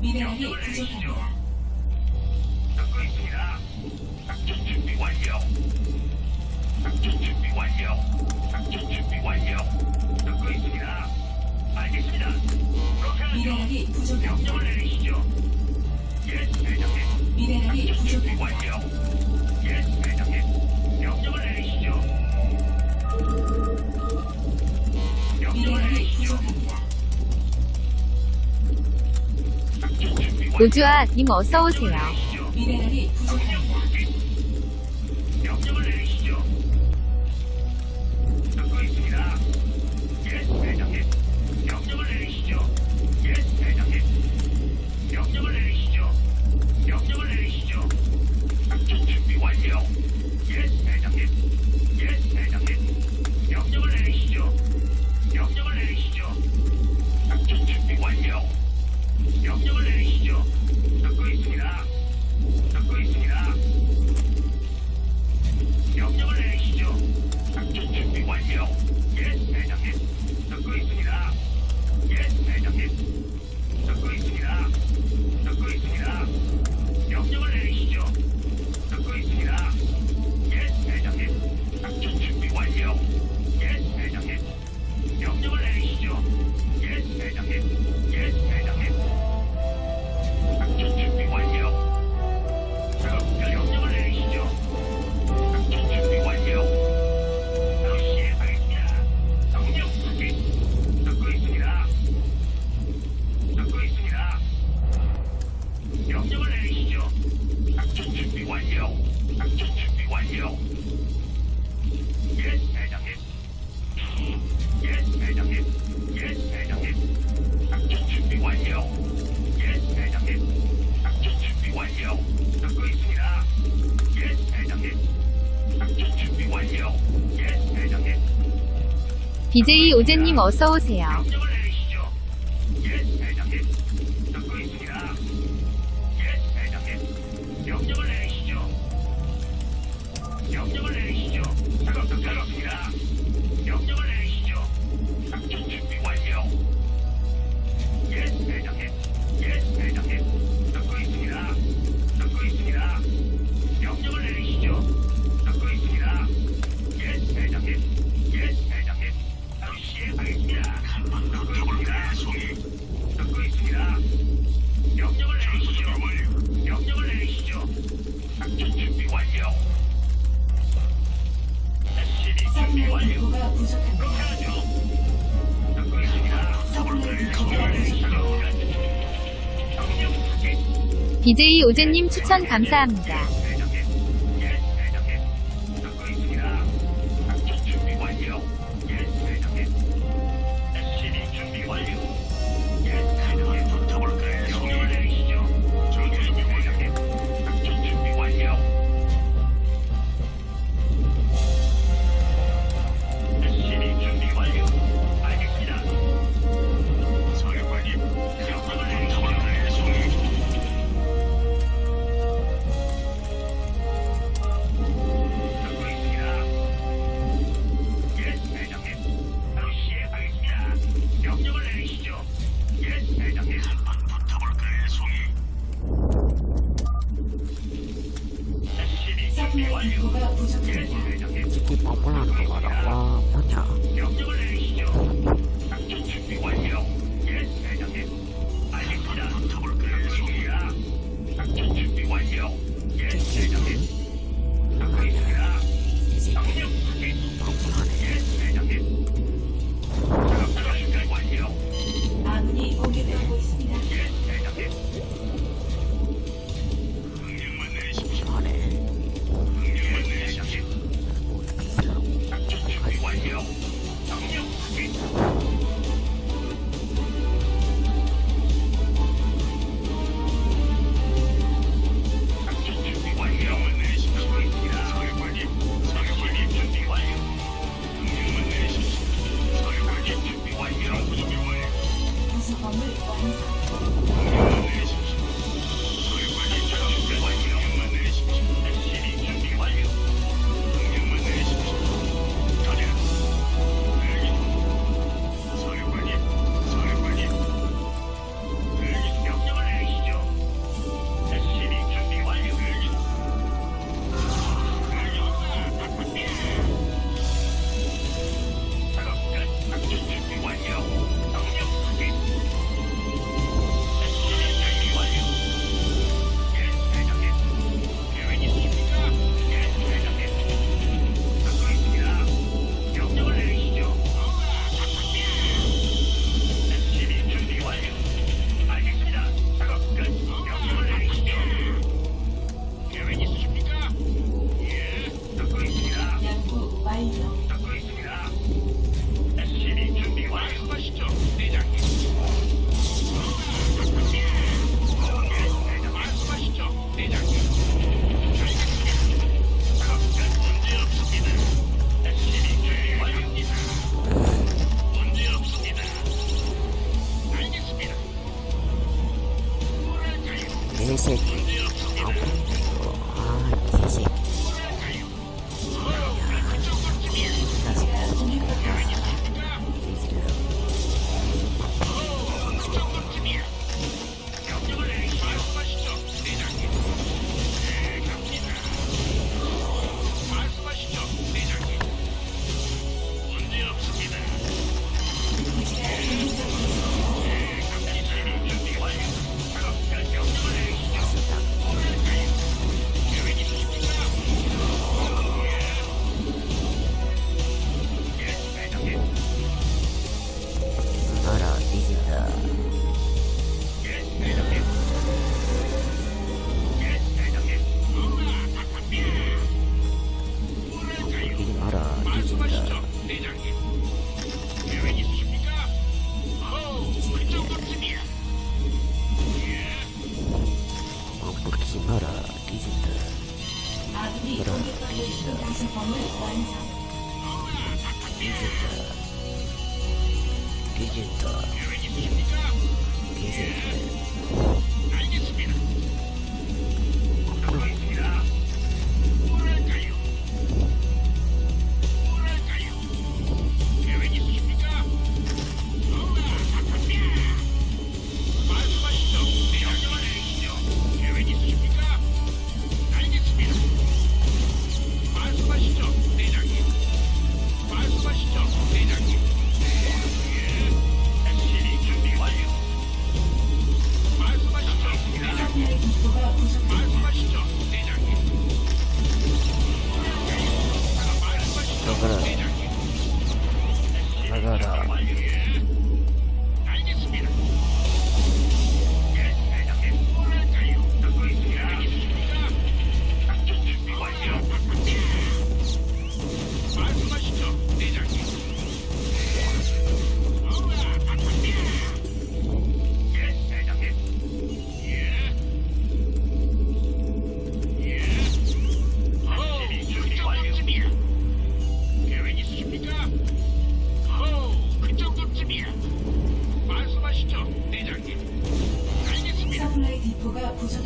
미네랄이 부족합니다. 듣고 있습니다. 작전 준비 완료. 작전 준비 완료. 작전 준비 완료. 듣고 있습니다. 알겠습니다. 그렇게 하죠. 미네랄이 부족합니다. 명령을 내리시죠. 예, 대장님. 미네랄이 작전 준비 부족합니다. 완료. 우주아, 님 어서오세요. 미네랄이 부족합니다. 내리시죠. 듣고 있습니다. 듣고 있습니다. 명령을 내리시죠. 작전 준비 완료. 예, 대장님. 듣고 있습니다. 예, 대장님. 듣고 있습니다. 듣고 있습니다. 완료. 예, 대장님. 예, 대장님. 예, 대장님. 작전 준비 완료. 예, 대장님. 작전 준비 완료. 듣고 있습니다. 예, 대장님. 작전 준비 완료. 예, 대장님. BJ 오제님 어서 오세요. 명령을 있습니다. 듣고 있습니다. 명령을 내리시죠. 명령을 내리시죠. 작전 준비 완료. SCB 준비 서플라이 완료. 인구가 부족합니다. 하죠. 듣고 있습니다. 서플라이 인구가 명령을 부족합니다. 내리시죠. 명령 확인. BJ 오제님 추천 감사합니다. 이게 바보라는 거라고 뭐냐? 谢谢好，谢谢、Gecikme. Gecikme. Gecikme. Gecikme.